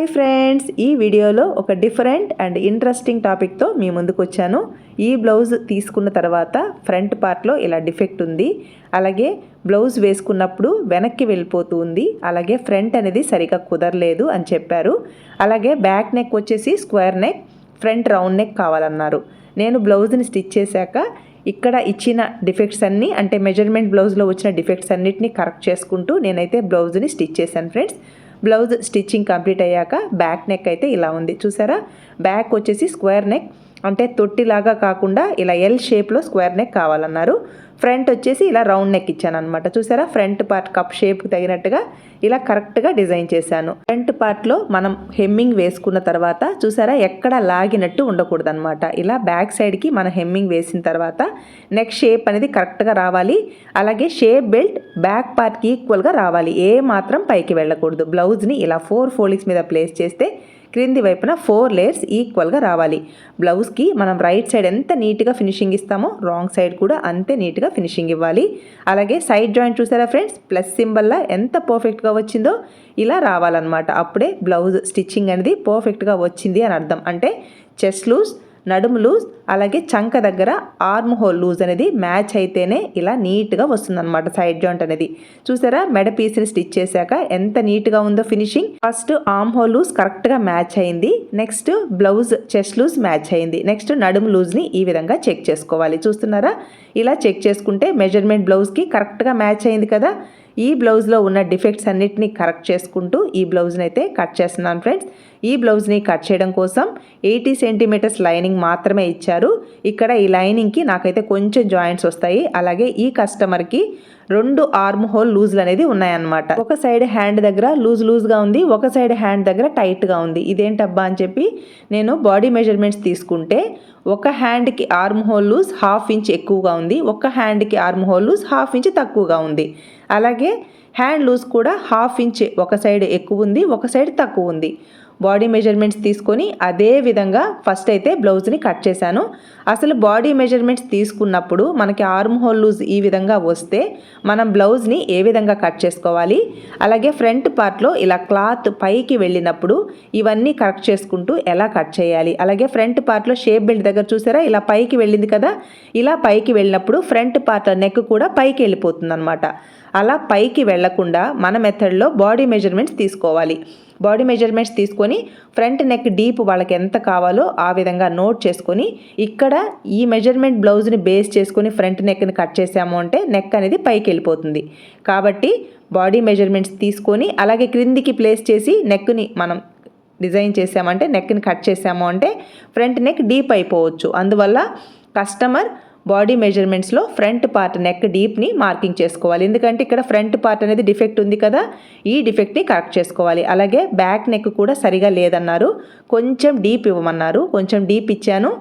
Hi friends. ఈ వీడియోలో ఒక డిఫరెంట్ అండ్ ఇంట్రెస్టింగ్ టాపిక్తో మీ ముందుకు వచ్చాను. ఈ బ్లౌజ్ తీసుకున్న తర్వాత ఫ్రంట్ పార్ట్లో ఇలా డిఫెక్ట్ ఉంది. అలాగే బ్లౌజ్ వేసుకున్నప్పుడు వెనక్కి వెళ్ళిపోతూ ఉంది. అలాగే ఫ్రంట్ అనేది సరిగా కుదరలేదు అని చెప్పారు. అలాగే బ్యాక్ నెక్ వచ్చేసి square neck front round neck కావాలన్నారు. నేను బ్లౌజ్ని స్టిచ్ చేశాక ఇక్కడ ఇచ్చిన డిఫెక్ట్స్ అన్నీ అంటే మెజర్మెంట్ బ్లౌజ్లో వచ్చిన డిఫెక్ట్స్ అన్నిటిని కరెక్ట్ చేసుకుంటూ నేనైతే బ్లౌజ్ని స్టిచ్ చేశాను ఫ్రెండ్స్. బ్లౌజ్ స్టిచ్చింగ్ కంప్లీట్ అయ్యాక బ్యాక్ నెక్ అయితే ఇలా ఉంది. చూసారా? బ్యాక్ వచ్చేసి స్క్వేర్ నెక్. అంటే తొట్టిలాగా కాకుండా ఇలా ఎల్ షేప్లో స్క్వేర్ నెక్ కావాలన్నారు. ఫ్రంట్ వచ్చేసి ఇలా రౌండ్ నెక్ ఇచ్చాను అనమాట చూసారా? ఫ్రంట్ పార్ట్ కప్ షేప్కి తగినట్టుగా ఇలా కరెక్ట్గా డిజైన్ చేశాను. ఫ్రంట్ పార్ట్లో మనం హెమ్మింగ్ వేసుకున్న తర్వాత చూసారా? ఎక్కడ లాగినట్టు ఉండకూడదు అనమాట ఇలా బ్యాక్ సైడ్కి మనం హెమ్మింగ్ వేసిన తర్వాత నెక్ షేప్ అనేది కరెక్ట్గా రావాలి. అలాగే షేప్ బెల్ట్ బ్యాక్ పార్ట్కి ఈక్వల్గా రావాలి. ఏ మాత్రం పైకి వెళ్ళకూడదు. బ్లౌజ్ని ఇలా ఫోర్ ఫోల్డింగ్స్ మీద ప్లేస్ చేస్తే క్రింది వైపున ఫోర్ లేయర్స్ ఈక్వల్గా రావాలి. బ్లౌజ్కి మనం రైట్ సైడ్ ఎంత నీట్గా ఫినిషింగ్ ఇస్తామో రాంగ్ సైడ్ కూడా అంతే నీట్గా ఫినిషింగ్ ఇవ్వాలి. అలాగే సైడ్ జాయింట్ చూసారా ఫ్రెండ్స్? ప్లస్ సింబల్లా ఎంత పర్ఫెక్ట్గా వచ్చిందో ఇలా రావాలన్నమాట. అప్పుడే బ్లౌజ్ స్టిచ్చింగ్ అనేది పర్ఫెక్ట్గా వచ్చింది అని అర్థం. అంటే చెస్ట్ లూజ్ నడుము లూజ్ అలాగే చంక దగ్గర ఆర్మ్ హోల్ లూజ్ అనేది మ్యాచ్ అయితేనే ఇలా నీట్గా వస్తుందన్నమాట సైడ్ జాయింట్ అనేది. చూసారా? మెడ పీస్ని స్టిచ్ చేశాక ఎంత నీట్గా ఉందో finishing. First arm hole loose కరెక్ట్గా మ్యాచ్ అయింది. Next blouse chest loose match అయింది. నెక్స్ట్ నడుము లూజ్ని ఈ విధంగా చెక్ చేసుకోవాలి. చూస్తున్నారా? ఇలా చెక్ చేసుకుంటే మెజర్మెంట్ బ్లౌజ్కి కరెక్ట్గా మ్యాచ్ అయింది కదా? ఈ బ్లౌజ్లో ఉన్న డిఫెక్ట్స్ అన్నిటిని కరెక్ట్ చేసుకుంటూ ఈ బ్లౌజ్ని అయితే కట్ చేస్తున్నాను ఫ్రెండ్స్. ఈ బ్లౌజ్ని కట్ చేయడం కోసం ఎయిటీ సెంటీమీటర్స్ లైనింగ్ మాత్రమే ఇచ్చారు. ఇక్కడ ఈ లైనింగ్కి నాకైతే కొంచెం జాయింట్స్ వస్తాయి. అలాగే ఈ కస్టమర్కి రెండు ఆర్మ్ హోల్ లూజ్లు అనేది ఉన్నాయన్నమాట. ఒక సైడ్ హ్యాండ్ దగ్గర లూజ్ లూజ్గా ఉంది ఒక సైడ్ హ్యాండ్ దగ్గర టైట్గా ఉంది. ఇదేంటబ్బా అని చెప్పి నేను బాడీ మెజర్మెంట్స్ తీసుకుంటే ఒక హ్యాండ్కి arm hole loose half inch ఎక్కువగా ఉంది ఒక హ్యాండ్కి arm hole loose half inch తక్కువగా ఉంది. అలాగే హ్యాండ్ లూజ్ కూడా హాఫ్ ఇంచ్ ఒక సైడ్ ఎక్కువ ఉంది ఒక సైడ్ తక్కువ ఉంది. బాడీ మెజర్మెంట్స్ తీసుకొని అదే విధంగా ఫస్ట్ అయితే బ్లౌజ్ని కట్ చేశాను. అసలు బాడీ మెజర్మెంట్స్ తీసుకున్నప్పుడు మనకి ఆర్మ్ హోల్ లూజ్ ఈ విధంగా వస్తే మనం బ్లౌజ్ని ఏ విధంగా కట్ చేసుకోవాలి? అలాగే ఫ్రంట్ పార్ట్లో ఇలా క్లాత్ పైకి వెళ్ళినప్పుడు ఇవన్నీ కరెక్ట్ చేసుకుంటూ ఎలా కట్ చేయాలి? అలాగే ఫ్రంట్ పార్ట్లో షేప్ బెల్ట్ దగ్గర చూసారా? ఇలా పైకి వెళ్ళింది కదా? ఇలా పైకి వెళ్ళినప్పుడు ఫ్రంట్ పార్ట్ నెక్ కూడా పైకి వెళ్ళిపోతుంది అనమాట అలా పైకి వెళ్ళకుండా మన మెథడ్లో బాడీ మెజర్మెంట్స్ తీసుకోవాలి. బాడీ మెజర్మెంట్స్ తీసుకొని ఫ్రంట్ నెక్ డీప్ వాళ్ళకి ఎంత కావాలో ఆ విధంగా నోట్ చేసుకొని ఇక్కడ ఈ మెజర్మెంట్ బ్లౌజ్ని బేస్ చేసుకొని ఫ్రంట్ నెక్ని కట్ చేసాము అంటే నెక్ అనేది పైకి వెళ్ళిపోతుంది. కాబట్టి బాడీ మెజర్మెంట్స్ తీసుకొని అలాగే క్రిందికి ప్లేస్ చేసి నెక్ని మనం డిజైన్ చేసామంటే నెక్ని కట్ చేసాము అంటే ఫ్రంట్ నెక్ డీప్ అయిపోవచ్చు. అందువల్ల కస్టమర్ బాడీ మెజర్మెంట్స్లో ఫ్రంట్ పార్ట్ నెక్ డీప్ని మార్కింగ్ చేసుకోవాలి. ఎందుకంటే ఇక్కడ ఫ్రంట్ పార్ట్ అనేది డిఫెక్ట్ ఉంది కదా ఈ డిఫెక్ట్ని కరెక్ట్ చేసుకోవాలి. అలాగే బ్యాక్ నెక్ కూడా సరిగా లేదన్నారు. కొంచెం డీప్ ఇవ్వమన్నారు. కొంచెం డీప్ ఇచ్చాను.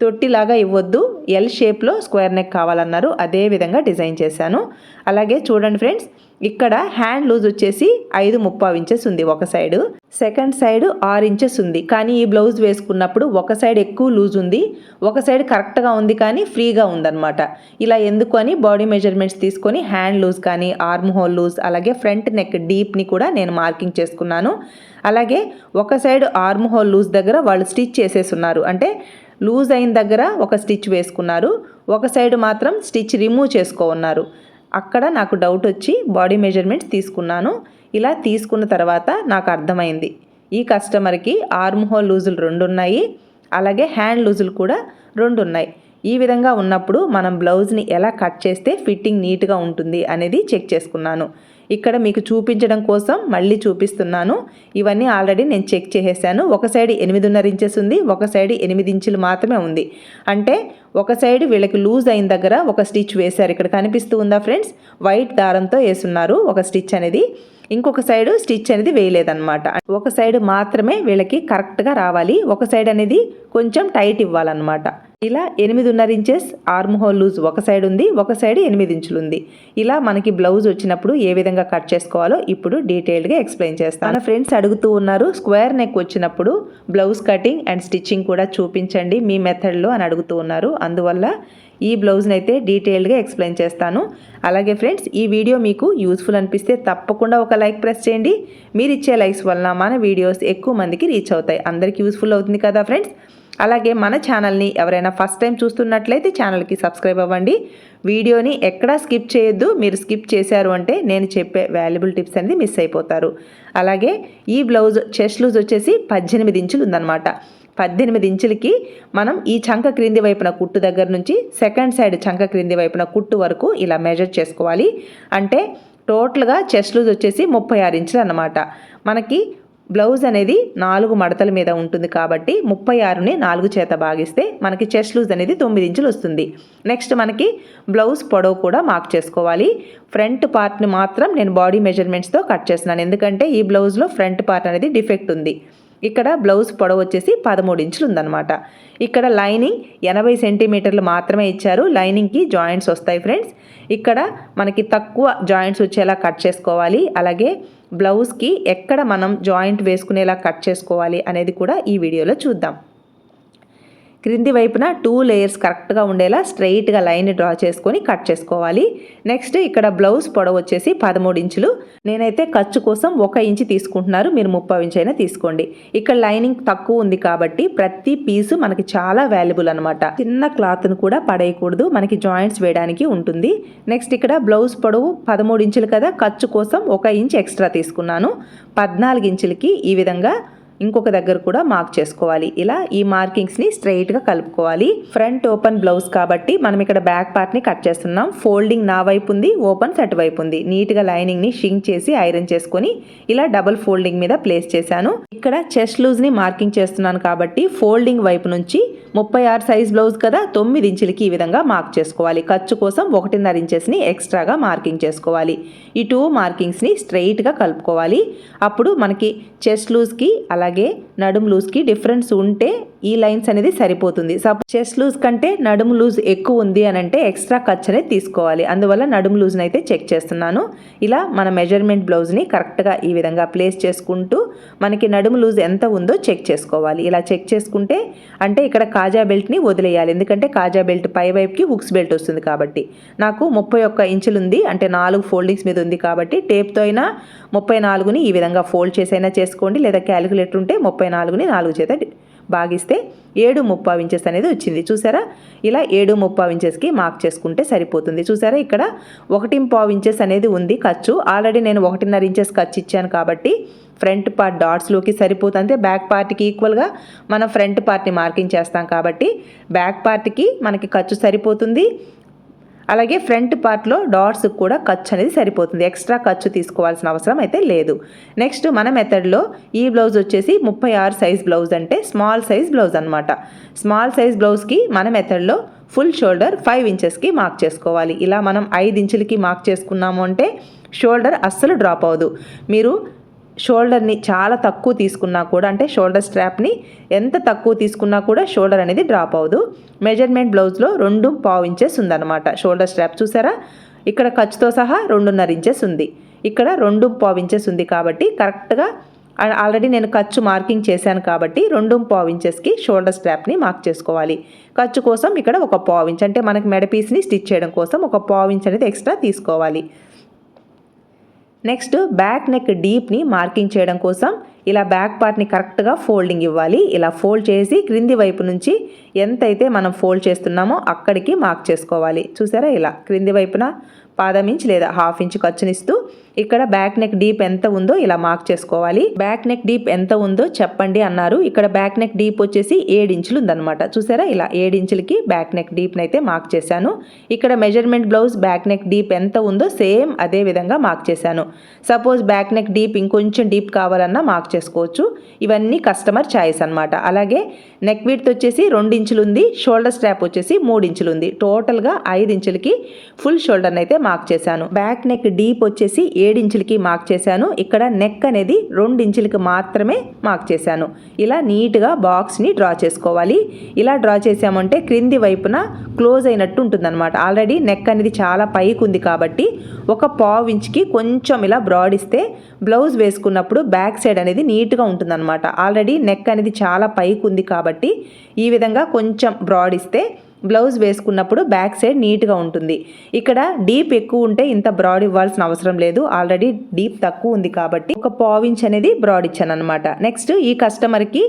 తొట్టిలాగా ఇవ్వద్దు. ఎల్ షేప్లో స్క్వేర్ నెక్ కావాలన్నారు. అదే విధంగా డిజైన్ చేశాను. అలాగే చూడండి ఫ్రెండ్స్ ఇక్కడ హ్యాండ్ లూజ్ వచ్చేసి ఐదు ముప్పావు ఇంచెస్ ఉంది ఒక సైడ్ సెకండ్ సైడ్ ఆరు ఇంచెస్ ఉంది. కానీ ఈ బ్లౌజ్ వేసుకున్నప్పుడు ఒక సైడ్ ఎక్కువ లూజ్ ఉంది. ఒక సైడ్ కరెక్ట్గా ఉంది కానీ ఫ్రీగా ఉందన్నమాట. ఇలా ఎందుకు అని బాడీ మెజర్మెంట్స్ తీసుకొని హ్యాండ్ లూజ్ కానీ ఆర్మ్ హోల్ లూజ్ అలాగే ఫ్రంట్ నెక్ డీప్ని కూడా నేను మార్కింగ్ చేసుకున్నాను. అలాగే ఒక సైడ్ ఆర్మ్ హోల్ లూజ్ దగ్గర వాళ్ళు స్టిచ్ చేసేసున్నారు. అంటే లూజ్ అయిన దగ్గర ఒక స్టిచ్ వేసుకున్నారు. ఒక సైడ్ మాత్రం స్టిచ్ రిమూవ్ చేసుకోన్నారు అక్కడ నాకు డౌట్ వచ్చి బాడీ మెజర్మెంట్స్ తీసుకున్నాను. ఇలా తీసుకున్న తర్వాత నాకు అర్థమైంది. ఈ కస్టమర్కి ఆర్మ్ హోల్ లూజులు రెండు ఉన్నాయి అలాగే హ్యాండ్ లూజులు కూడా రెండు ఉన్నాయి ఈ విధంగా ఉన్నప్పుడు మనం బ్లౌజ్ని ఎలా కట్ చేస్తే ఫిట్టింగ్ నీట్గా ఉంటుంది అనేది చెక్ చేసుకున్నాను. ఇక్కడ మీకు చూపించడం కోసం మళ్ళీ చూపిస్తున్నాను. ఇవన్నీ ఆల్రెడీ నేను చెక్ చేసేసాను. ఒక సైడ్ ఎనిమిదిన్నర ఇంచెస్ ఉంది ఒక సైడ్ ఎనిమిది ఇంచులు మాత్రమే ఉంది. అంటే ఒక సైడ్ వీళ్ళకి లూజ్ అయిన దగ్గర ఒక స్టిచ్ వేశారు. ఇక్కడ కనిపిస్తూ ఉందా ఫ్రెండ్స్? వైట్ దారంతో వేసున్నారు ఒక స్టిచ్ అనేది. ఇంకొక సైడ్ స్టిచ్ అనేది వేయలేదన్నమాట. ఒక సైడ్ మాత్రమే వీళ్ళకి కరెక్ట్గా రావాలి. ఒక సైడ్ అనేది కొంచెం టైట్ ఇవ్వాలన్నమాట. ఇలా ఎనిమిదిన్నర ఇంచెస్ ఆర్మ్ హోల్ లూజ్ ఒక సైడ్ ఉంది ఒక సైడ్ ఎనిమిది ఇంచులు ఉంది. ఇలా మనకి బ్లౌజ్ వచ్చినప్పుడు ఏ విధంగా కట్ చేసుకోవాలో ఇప్పుడు డీటెయిల్డ్గా ఎక్స్ప్లెయిన్ చేస్తాను. మన ఫ్రెండ్స్ అడుగుతూ ఉన్నారు స్క్వేర్ నెక్ వచ్చినప్పుడు బ్లౌజ్ కటింగ్ అండ్ స్టిచ్చింగ్ కూడా చూపించండి మీ మెథడ్లో అని అడుగుతూ ఉన్నారు. అందువల్ల ఈ బ్లౌజ్ని అయితే డీటెయిల్డ్గా ఎక్స్ప్లెయిన్ చేస్తాను. అలాగే ఫ్రెండ్స్ ఈ వీడియో మీకు యూస్ఫుల్ అనిపిస్తే తప్పకుండా ఒక లైక్ ప్రెస్ చేయండి. మీరు ఇచ్చే లైక్స్ వలన మన వీడియోస్ ఎక్కువ మందికి రీచ్ అవుతాయి. అందరికీ యూస్ఫుల్ అవుతుంది కదా ఫ్రెండ్స్ అలాగే మన ఛానల్ని ఎవరైనా ఫస్ట్ టైం చూస్తున్నట్లయితే ఛానల్కి సబ్స్క్రైబ్ అవ్వండి. వీడియోని ఎక్కడా స్కిప్ చేయొద్దు. మీరు స్కిప్ చేశారు అంటే నేను చెప్పే వాల్యుబుల్ టిప్స్ అనేది మిస్ అయిపోతారు. అలాగే ఈ బ్లౌజ్ చెస్ట్ లూజ్ వచ్చేసి పద్దెనిమిది ఇంచులు ఉందన్నమాట. పద్దెనిమిది ఇంచులకి మనం ఈ చంక క్రింది వైపున కుట్టు దగ్గర నుంచి సెకండ్ సైడ్ చంక క్రింది వైపున కుట్టు వరకు ఇలా మెజర్ చేసుకోవాలి. అంటే టోటల్గా చెస్ట్ లూజ్ వచ్చేసి ముప్పై ఆరు ఇంచులు అన్నమాట. మనకి బ్లౌజ్ అనేది నాలుగు మడతల మీద ఉంటుంది కాబట్టి ముప్పై ఆరుని నాలుగు చేత భాగిస్తే మనకి చెస్ట్ లూజ్ అనేది తొమ్మిది ఇంచులు వస్తుంది. నెక్స్ట్ మనకి బ్లౌజ్ పొడవు కూడా మార్క్ చేసుకోవాలి. ఫ్రంట్ పార్ట్ని మాత్రం నేను బాడీ మెజర్మెంట్స్తో కట్ చేస్తున్నాను. ఎందుకంటే ఈ బ్లౌజ్లో ఫ్రంట్ పార్ట్ అనేది డిఫెక్ట్ ఉంది. ఇక్కడ బ్లౌజ్ పొడవు వచ్చేసి పదమూడు ఇంచులు ఉందన్నమాట. ఇక్కడ లైనింగ్ ఎనభై సెంటీమీటర్లు మాత్రమే ఇచ్చారు. లైనింగ్కి జాయింట్స్ వస్తాయి ఫ్రెండ్స్. ఇక్కడ మనకి తక్కువ జాయింట్స్ వచ్చేలా కట్ చేసుకోవాలి. అలాగే బ్లౌజ్కి ఎక్కడ మనం జాయింట్ వేసుకునేలా కట్ చేసుకోవాలి అనేది కూడా ఈ వీడియోలో చూద్దాం. క్రింది వైపున టూ లేయర్స్ కరెక్ట్గా ఉండేలా స్ట్రైట్గా లైన్ డ్రా చేసుకొని కట్ చేసుకోవాలి. నెక్స్ట్ ఇక్కడ బ్లౌజ్ పొడవు వచ్చేసి పదమూడు ఇంచులు. నేనైతే ఖర్చు కోసం ఒక ఇంచు తీసుకుంటున్నారు. మీరు ముప్పై ఇంచ్ అయినా తీసుకోండి. ఇక్కడ లైనింగ్ తక్కువ ఉంది కాబట్టి ప్రతి పీసు మనకి చాలా వాల్యుబుల్ అనమాట చిన్న క్లాత్ను కూడా పడేయకూడదు. మనకి జాయింట్స్ వేయడానికి ఉంటుంది. నెక్స్ట్ ఇక్కడ బ్లౌజ్ పొడవు పదమూడు ఇంచులు కదా. ఖర్చు కోసం ఒక ఇంచ్ ఎక్స్ట్రా తీసుకున్నాను. పద్నాలుగు ఇంచులకి ఈ విధంగా ఇంకొక దగ్గర కూడా మార్క్ చేసుకోవాలి. ఇలా ఈ మార్కింగ్స్ని స్ట్రైట్గా కలుపుకోవాలి. ఫ్రంట్ ఓపెన్ బ్లౌజ్ కాబట్టి మనం ఇక్కడ బ్యాక్ పార్ట్ని కట్ చేస్తున్నాం. ఫోల్డింగ్ నా వైపు ఉంది ఓపెన్ సెట్ వైపు ఉంది. నీట్గా లైనింగ్ని షింక్ చేసి ఐరన్ చేసుకొని ఇలా డబుల్ ఫోల్డింగ్ మీద ప్లేస్ చేశాను. ఇక్కడ చెస్ట్ లూజ్ని మార్కింగ్ చేస్తున్నాను కాబట్టి ఫోల్డింగ్ వైపు నుంచి ముప్పై ఆరు సైజ్ బ్లౌజ్ కదా తొమ్మిది ఇంచులకి ఈ విధంగా మార్క్ చేసుకోవాలి. ఖర్చు కోసం ఒకటిన్నర ఇంచెస్ని ఎక్స్ట్రాగా మార్కింగ్ చేసుకోవాలి. ఈ టూ మార్కింగ్స్ని స్ట్రైట్గా కలుపుకోవాలి. అప్పుడు మనకి చెస్ట్ లూజ్కి అలాగే నడుము లూజ్కి డిఫరెన్స్ ఉంటే ఈ లైన్స్ అనేది సరిపోతుంది. సపోజ్ చెస్ట్ లూజ్ కంటే నడుము లూజ్ ఎక్కువ ఉంది అని అంటే ఎక్స్ట్రా ఖర్చు అనేది తీసుకోవాలి. అందువల్ల నడుము లూజ్ని అయితే చెక్ చేస్తున్నాను. ఇలా మన మెజర్మెంట్ బ్లౌజ్ని కరెక్ట్గా ఈ విధంగా ప్లేస్ చేసుకుంటూ మనకి నడుము లూజ్ ఎంత ఉందో చెక్ చేసుకోవాలి. ఇలా చెక్ చేసుకుంటే అంటే ఇక్కడ కాజా బెల్ట్ని వదిలేయాలి. ఎందుకంటే కాజా బెల్ట్ పై వైపుకి హుక్స్ బెల్ట్ వస్తుంది కాబట్టి. నాకు ముప్పై ఒక్క ఇంచులు ఉంది. అంటే నాలుగు ఫోల్డింగ్స్ మీద ఉంది కాబట్టి టేప్తో అయినా ముప్పై నాలుగుని ఈ విధంగా ఫోల్డ్ చేసైనా చేసుకోండి. లేదా క్యాలిక్యులేటర్ ఉంటే ముప్పై నాలుగుని నాలుగు చేత భాగిస్తే ఏడు ముప్పావు ఇంచెస్ అనేది వచ్చింది. చూసారా? ఇలా ఏడు ముప్పావు ఇంచెస్కి మార్క్ చేసుకుంటే సరిపోతుంది. చూసారా? ఇక్కడ ఒకటి పావు ఇంచెస్ అనేది ఉంది ఖర్చు. ఆల్రెడీ నేను ఒకటిన్నర ఇంచెస్ ఖర్చు ఇచ్చాను కాబట్టి ఫ్రంట్ పార్ట్ డాట్స్లోకి సరిపోతుంది. బ్యాక్ పార్ట్కి ఈక్వల్గా మనం ఫ్రంట్ పార్ట్ని మార్కింగ్ చేస్తాం కాబట్టి బ్యాక్ పార్ట్కి మనకి ఖర్చు సరిపోతుంది. అలాగే ఫ్రంట్ పార్ట్లో డాట్స్ కూడా ఖర్చు అనేది సరిపోతుంది. ఎక్స్ట్రా ఖర్చు తీసుకోవాల్సిన అవసరం అయితే లేదు. నెక్స్ట్ మన మెథడ్లో ఈ బ్లౌజ్ వచ్చేసి ముప్పై ఆరు సైజ్ బ్లౌజ్ అంటే స్మాల్ సైజ్ బ్లౌజ్ అనమాట స్మాల్ సైజ్ బ్లౌజ్కి మన మెథడ్లో ఫుల్ షోల్డర్ ఫైవ్ ఇంచెస్కి మార్క్ చేసుకోవాలి. ఇలా మనం ఐదు ఇంచులకి మార్క్ చేసుకున్నాము అంటే షోల్డర్ అస్సలు డ్రాప్ అవ్వదు. మీరు షోల్డర్ని చాలా తక్కువ తీసుకున్నా కూడా అంటే షోల్డర్ స్ట్రాప్ని ఎంత తక్కువ తీసుకున్నా కూడా షోల్డర్ అనేది డ్రాప్ అవ్వదు. మెజర్మెంట్ బ్లౌజ్లో రెండు పావు ఇంచెస్ ఉందన్నమాట. షోల్డర్ స్ట్రాప్ చూసారా? ఇక్కడ ఖర్చుతో సహా రెండున్నర ఇంచెస్ ఉంది. ఇక్కడ రెండు పావు ఇంచెస్ ఉంది కాబట్టి కరెక్ట్గా ఆల్రెడీ నేను ఖర్చు మార్కింగ్ చేశాను కాబట్టి రెండు పావు ఇంచెస్కి షోల్డర్ స్ట్రాప్ని మార్క్ చేసుకోవాలి. ఖర్చు కోసం ఇక్కడ ఒక పావు ఇంచ్ అంటే మనకి మెడ పీస్ని స్టిచ్ చేయడం కోసం ఒక పావు ఇంచ్ అనేది ఎక్స్ట్రా తీసుకోవాలి. నెక్స్ట్ బ్యాక్ నెక్ డీప్ని మార్కింగ్ చేయడం కోసం ఇలా బ్యాక్ పార్ట్ని కరెక్ట్గా ఫోల్డింగ్ ఇవ్వాలి. ఇలా ఫోల్డ్ చేసి క్రింది వైపు నుంచి ఎంతైతే మనం ఫోల్డ్ చేస్తున్నామో అక్కడికి మార్క్ చేసుకోవాలి. చూసారా ఇలా క్రింది వైపున పాదం ఇంచ్ లేదా హాఫ్ ఇంచ్ ఖర్చునిస్తూ ఇక్కడ బ్యాక్ నెక్ డీప్ ఎంత ఉందో ఇలా మార్క్ చేసుకోవాలి. బ్యాక్ నెక్ డీప్ ఎంత ఉందో చెప్పండి అన్నారు. ఇక్కడ బ్యాక్ నెక్ డీప్ వచ్చేసి ఏడు ఇంచులు ఉందన్నమాట. చూసారా? ఇలా ఏడు ఇంచులకి బ్యాక్ నెక్ డీప్ని అయితే మార్క్ చేశాను. ఇక్కడ measurement blouse back neck deep ఎంత ఉందో సేమ్ అదే విధంగా మార్క్ చేశాను. సపోజ్ బ్యాక్ నెక్ డీప్ ఇంకొంచెం డీప్ కావాలన్నా మార్క్ చేసుకోవచ్చు. ఇవన్నీ కస్టమర్ ఛాయిస్ అనమాట అలాగే నెక్ విడ్త్ వచ్చేసి రెండు ఇంచులు ఉంది. షోల్డర్ స్ట్రాప్ వచ్చేసి మూడు ఇంచులు ఉంది. టోటల్గా ఐదు ఇంచులకి ఫుల్ షోల్డర్ని అయితే మార్క్ చేశాను. బ్యాక్ నెక్ డీప్ వచ్చేసి ఏడు ఇంచులకి మార్క్ చేశాను. ఇక్కడ నెక్ అనేది రెండు ఇంచులకి మాత్రమే మార్క్ చేశాను. ఇలా నీట్గా బాక్స్ని డ్రా చేసుకోవాలి. ఇలా డ్రా చేసామంటే క్రింది వైపున క్లోజ్ అయినట్టు ఉంటుందన్నమాట. ఆల్రెడీ నెక్ అనేది చాలా పైకి ఉంది కాబట్టి ఒక పావు ఇంచుకి కొంచెం ఇలా బ్రాడ్ ఇస్తే బ్లౌజ్ వేసుకున్నప్పుడు బ్యాక్ సైడ్ అనేది నీట్గా ఉంటుందన్నమాట. ఆల్రెడీ నెక్ అనేది చాలా పైకి ఉంది కాబట్టి ఈ విధంగా కొంచెం బ్రాడ్ ఇస్తే బ్లౌజ్ వేసుకున్నప్పుడు బ్యాక్ సైడ్ నీట్గా ఉంటుంది. ఇక్కడ డీప్ ఎక్కువ ఉంటే ఇంత బ్రాడ్ ఇవ్వాల్సిన అవసరం లేదు. ఆల్రెడీ డీప్ తక్కువ ఉంది కాబట్టి ఒక పావించ్ అనేది బ్రాడ్ ఇచ్చాను అనమాట నెక్స్ట్ ఈ కస్టమర్కి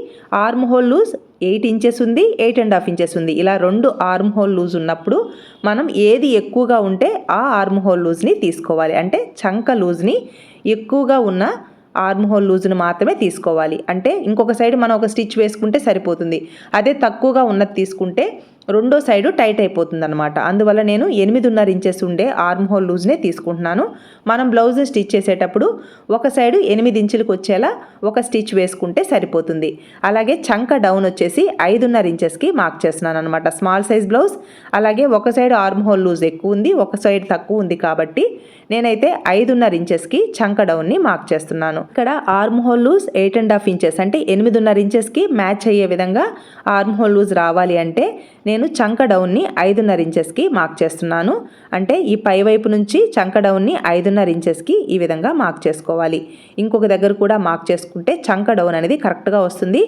arm hole loose eight inches ఉంది ఎయిట్ అండ్ హాఫ్ ఇంచెస్ ఉంది. ఇలా రెండు ఆర్మ్ హోల్ లూజ్ ఉన్నప్పుడు మనం ఏది ఎక్కువగా ఉంటే ఆ ఆర్మ్ హోల్ లూజ్ని తీసుకోవాలి. అంటే చంక లూజ్ని ఎక్కువగా ఉన్న ఆర్మ్ హోల్ లూజ్ను మాత్రమే తీసుకోవాలి. అంటే ఇంకొక సైడ్ మనం ఒక స్టిచ్ వేసుకుంటే సరిపోతుంది. అదే తక్కువగా ఉన్నది తీసుకుంటే రెండో సైడ్ టైట్ అయిపోతుంది అనమాట అందువల్ల నేను ఎనిమిదిన్నర ఇంచెస్ ఉండే ఆర్మ్ హోల్ లూజ్నే తీసుకుంటున్నాను. మనం బ్లౌజ్ స్టిచ్ చేసేటప్పుడు ఒక సైడు ఎనిమిది ఇంచులకు వచ్చేలా ఒక స్టిచ్ వేసుకుంటే సరిపోతుంది. అలాగే చంక డౌన్ వచ్చేసి ఐదున్నర ఇంచెస్కి మార్క్ చేస్తున్నాను అనమాట స్మాల్ సైజ్ బ్లౌజ్ అలాగే ఒక సైడ్ ఆర్మ్ హోల్ లూజ్ ఎక్కువ ఉంది ఒక సైడ్ తక్కువ ఉంది కాబట్టి నేనైతే ఐదున్నర ఇంచెస్కి చంక డౌన్ని మార్క్ చేస్తున్నాను. ఇక్కడ arm hole loose eight and half inches అంటే ఎనిమిదిన్నర ఇంచెస్కి మ్యాచ్ అయ్యే విధంగా ఆర్మ్ హోల్ లూజ్ రావాలి అంటే నేను చంక డౌన్ని ఐదున్నర ఇంచెస్కి మార్క్ చేస్తున్నాను. అంటే ఈ పై వైపు నుంచి చంక డౌన్ని ఐదున్నర ఇంచెస్కి ఈ విధంగా మార్క్ చేసుకోవాలి. ఇంకొక దగ్గర కూడా మార్క్ చేసుకుంటే చంక డౌన్ అనేది కరెక్ట్గా వస్తుంది.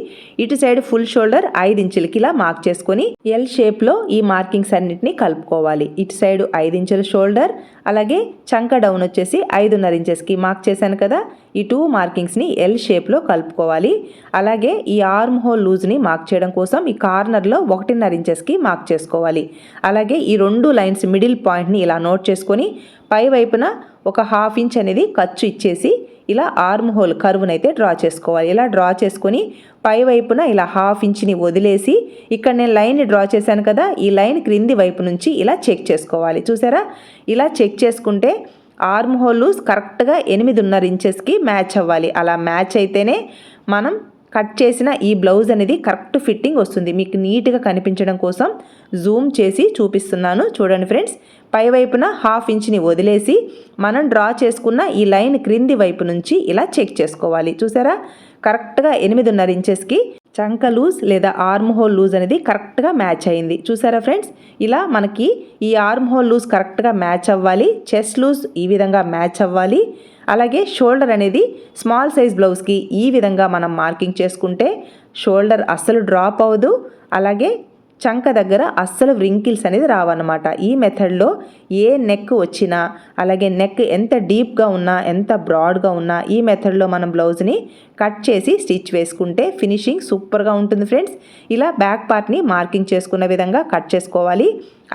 ఇటు సైడ్ ఫుల్ షోల్డర్ ఐదు ఇంచులకి ఇలా మార్క్ చేసుకొని ఎల్ షేప్లో ఈ మార్కింగ్స్ అన్నిటిని కలుపుకోవాలి. ఇటు సైడ్ ఐదు ఇంచుల షోల్డర్ అలాగే చంక డౌన్ వచ్చేసి ఐదున్నర ఇంచెస్కి మార్క్ చేశాను కదా. ఈ టూ మార్కింగ్స్ని ఎల్ షేప్లో కలుపుకోవాలి. అలాగే ఈ ఆర్మ్ హోల్ లూజ్ని మార్క్ చేయడం కోసం ఈ కార్నర్లో ఒకటిన్నర ఇంచెస్కి మార్క్ చేసుకోవాలి. అలాగే ఈ రెండు లైన్స్ మిడిల్ పాయింట్ని ఇలా నోట్ చేసుకొని పై వైపున ఒక హాఫ్ ఇంచ్ అనేది ఖర్చు ఇచ్చేసి ఇలా ఆర్మ్ హోల్ కరువునైతే డ్రా చేసుకోవాలి. ఇలా డ్రా చేసుకొని పై వైపున ఇలా హాఫ్ ఇంచ్ని వదిలేసి ఇక్కడ నేను లైన్ని డ్రా చేశాను కదా ఈ లైన్ క్రింది వైపు నుంచి ఇలా చెక్ చేసుకోవాలి. చూసారా? ఇలా చెక్ చేసుకుంటే ఆర్మ్ హోల్ కరెక్ట్గా ఎనిమిదిన్నర ఇంచెస్కి మ్యాచ్ అవ్వాలి. అలా మ్యాచ్ అయితేనే మనం కట్ చేసిన ఈ బ్లౌజ్ అనేది కరెక్ట్ ఫిట్టింగ్ వస్తుంది. మీకు నీట్గా కనిపించడం కోసం జూమ్ చేసి చూపిస్తున్నాను. చూడండి ఫ్రెండ్స్ పై వైపున హాఫ్ ఇంచ్ని వదిలేసి మనం డ్రా చేసుకున్న ఈ లైన్ క్రింది వైపు నుంచి ఇలా చెక్ చేసుకోవాలి. చూసారా? కరెక్ట్గా ఎనిమిదిన్నర ఇంచెస్కి చంక లూజ్ లేదా ఆర్మ్ హోల్ లూజ్ అనేది కరెక్ట్గా మ్యాచ్ అయింది. చూసారా ఫ్రెండ్స్? ఇలా మనకి ఈ ఆర్మ్ హోల్ లూజ్ కరెక్ట్గా మ్యాచ్ అవ్వాలి. చెస్ట్ లూజ్ ఈ విధంగా మ్యాచ్ అవ్వాలి. అలాగే షోల్డర్ అనేది స్మాల్ సైజ్ బ్లౌజ్కి ఈ విధంగా మనం మార్కింగ్ చేసుకుంటే షోల్డర్ అస్సలు డ్రాప్ అవ్వదు. అలాగే చంక దగ్గర అస్సలు వ్రింకిల్స్ అనేది రావన్నమాట. ఈ మెథడ్లో ఏ నెక్ వచ్చినా అలాగే నెక్ ఎంత డీప్గా ఉన్నా ఎంత బ్రాడ్గా ఉన్నా ఈ మెథడ్లో మనం బ్లౌజ్ని కట్ చేసి స్టిచ్ వేసుకుంటే ఫినిషింగ్ సూపర్గా ఉంటుంది ఫ్రెండ్స్. ఇలా బ్యాక్ పార్ట్ని మార్కింగ్ చేసుకున్న విధంగా కట్ చేసుకోవాలి.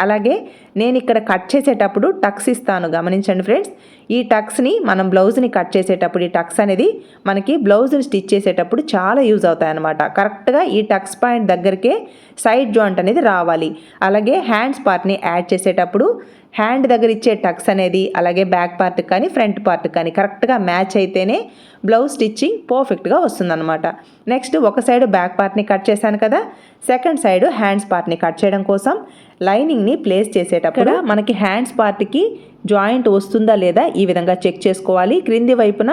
అలాగే నేను ఇక్కడ కట్ చేసేటప్పుడు టక్స్ ఇస్తాను గమనించండి ఫ్రెండ్స్. ఈ టక్స్ని మనం బ్లౌజ్ని కట్ చేసేటప్పుడు ఈ టక్స్ అనేది మనకి బ్లౌజ్ని స్టిచ్ చేసేటప్పుడు చాలా యూజ్ అవుతాయి అనమాట కరెక్ట్గా ఈ టక్స్ పాయింట్ దగ్గరికే సైడ్ జాయింట్ అనేది రావాలి. అలాగే హ్యాండ్స్ పార్ట్ని యాడ్ చేసేటప్పుడు హ్యాండ్ దగ్గర ఇచ్చే టక్స్ అనేది అలాగే బ్యాక్ పార్ట్ కానీ ఫ్రంట్ పార్ట్ కానీ కరెక్ట్గా మ్యాచ్ అయితేనే బ్లౌజ్ స్టిచ్చింగ్ పర్ఫెక్ట్గా వస్తుందన్నమాట. నెక్స్ట్ ఒక సైడ్ బ్యాక్ పార్ట్ని కట్ చేశాను కదా సెకండ్ సైడ్ హ్యాండ్స్ పార్ట్ని కట్ చేయడం కోసం లైనింగ్ని ప్లేస్ చేసేటప్పుడు మనకి హ్యాండ్స్ పార్ట్కి జాయింట్ వస్తుందా లేదా ఈ విధంగా చెక్ చేసుకోవాలి. క్రింది వైపున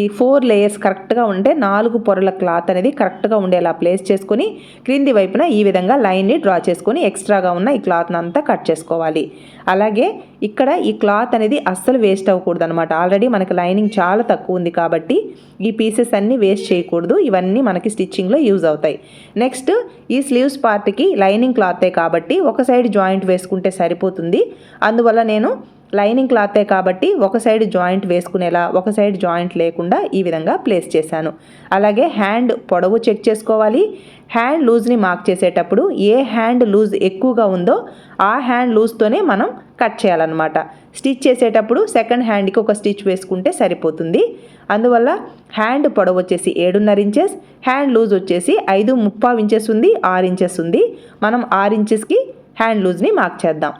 ఈ ఫోర్ లేయర్స్ కరెక్ట్గా ఉంటే నాలుగు పొరల క్లాత్ అనేది కరెక్ట్గా ఉండేలా ప్లేస్ చేసుకుని క్రింది వైపున ఈ విధంగా లైన్ని డ్రా చేసుకొని ఎక్స్ట్రాగా ఉన్న ఈ క్లాత్ని అంతా కట్ చేసుకోవాలి. అలాగే ఇక్కడ ఈ క్లాత్ అనేది అస్సలు వేస్ట్ అవ్వకూడదు అనమాట ఆల్రెడీ మనకి లైనింగ్ చాలా తక్కువ ఉంది కాబట్టి ఈ పీసెస్ అన్నీ వేస్ట్ చేయకూడదు. ఇవన్నీ మనకి స్టిచ్చింగ్లో యూజ్ అవుతాయి. నెక్స్ట్ ఈ స్లీవ్స్ పార్ట్కి లైనింగ్ క్లాతే కాబట్టి ఒక సైడ్ జాయింట్ వేసుకుంటే సరిపోతుంది. అందువల్ల నేను లైనింగ్ క్లాతే కాబట్టి ఒక సైడ్ జాయింట్ వేసుకునేలా ఒక సైడ్ జాయింట్ లేకుండా ఈ విధంగా ప్లేస్ చేశాను. అలాగే హ్యాండ్ పొడవు చెక్ చేసుకోవాలి. హ్యాండ్ లూజ్ని మార్క్ చేసేటప్పుడు ఏ హ్యాండ్ లూజ్ ఎక్కువగా ఉందో ఆ హ్యాండ్ లూజ్తోనే మనం కట్ చేయాలన్నమాట. స్టిచ్ చేసేటప్పుడు సెకండ్ హ్యాండ్కి ఒక స్టిచ్ వేసుకుంటే సరిపోతుంది. అందువల్ల హ్యాండ్ పొడవు వచ్చేసి ఏడున్నర ఇంచెస్ హ్యాండ్ లూజ్ వచ్చేసి ఐదు ముప్పావు ఇంచెస్ ఉంది ఆరు ఇంచెస్ ఉంది. మనం ఆరు ఇంచెస్కి హ్యాండ్ లూజ్ని మార్క్ చేద్దాం.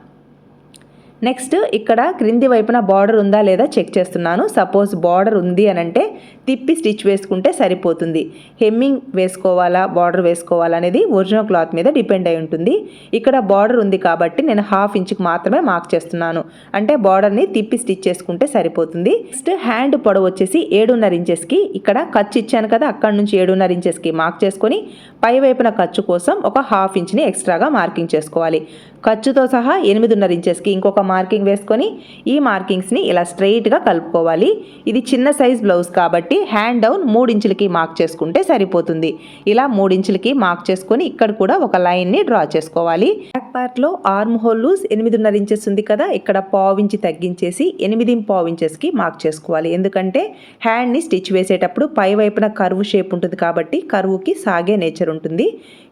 నెక్స్ట్ ఇక్కడ క్రింది వైపున బార్డర్ ఉందా లేదా చెక్ చేస్తున్నాను. సపోజ్ బార్డర్ ఉంది అని అంటే తిప్పి స్టిచ్ వేసుకుంటే సరిపోతుంది. హెమ్మింగ్ వేసుకోవాలా బార్డర్ వేసుకోవాలా అనేది ఒరిజినల్ క్లాత్ మీద డిపెండ్ అయి ఉంటుంది. ఇక్కడ బార్డర్ ఉంది కాబట్టి నేను హాఫ్ ఇంచ్కి మాత్రమే మార్క్ చేస్తున్నాను. అంటే బార్డర్ని తిప్పి స్టిచ్ చేసుకుంటే సరిపోతుంది. నెక్స్ట్ హ్యాండ్ పొడవు వచ్చేసి ఏడున్నర ఇంచెస్కి. ఇక్కడ ఖర్చు ఇచ్చాను కదా అక్కడ నుంచి ఏడున్నర ఇంచెస్కి మార్క్ చేసుకొని పై వైపున ఖర్చు కోసం ఒక హాఫ్ ఇంచ్ని ఎక్స్ట్రాగా మార్కింగ్ చేసుకోవాలి. ఖర్చుతో సహా ఎనిమిదిన్నర ఇంచెస్కి ఇంకొక మార్కింగ్ వేసుకొని ఈ మార్కింగ్స్ని ఇలా స్ట్రైట్గా కలుపుకోవాలి. ఇది చిన్న సైజ్ బ్లౌజ్ కాబట్టి హ్యాండ్ డౌన్ మూడు ఇంచులకి మార్క్ చేసుకుంటే సరిపోతుంది. ఇలా మూడు ఇంచులకి మార్క్ చేసుకొని ఇక్కడ కూడా ఒక లైన్ని డ్రా చేసుకోవాలి. బ్యాక్ పార్ట్లో ఆర్మ్ హోల్ లూజ్ ఎనిమిదిన్నర ఇంచెస్ ఉంది కదా ఇక్కడ పావు ఇంచి తగ్గించేసి ఎనిమిది పావు ఇంచెస్కి మార్క్ చేసుకోవాలి. ఎందుకంటే హ్యాండ్ని స్టిచ్ వేసేటప్పుడు పై వైపున కర్వ్ షేప్ ఉంటుంది కాబట్టి కర్వ్కి సాగే నేచర్ ఉంటుంది.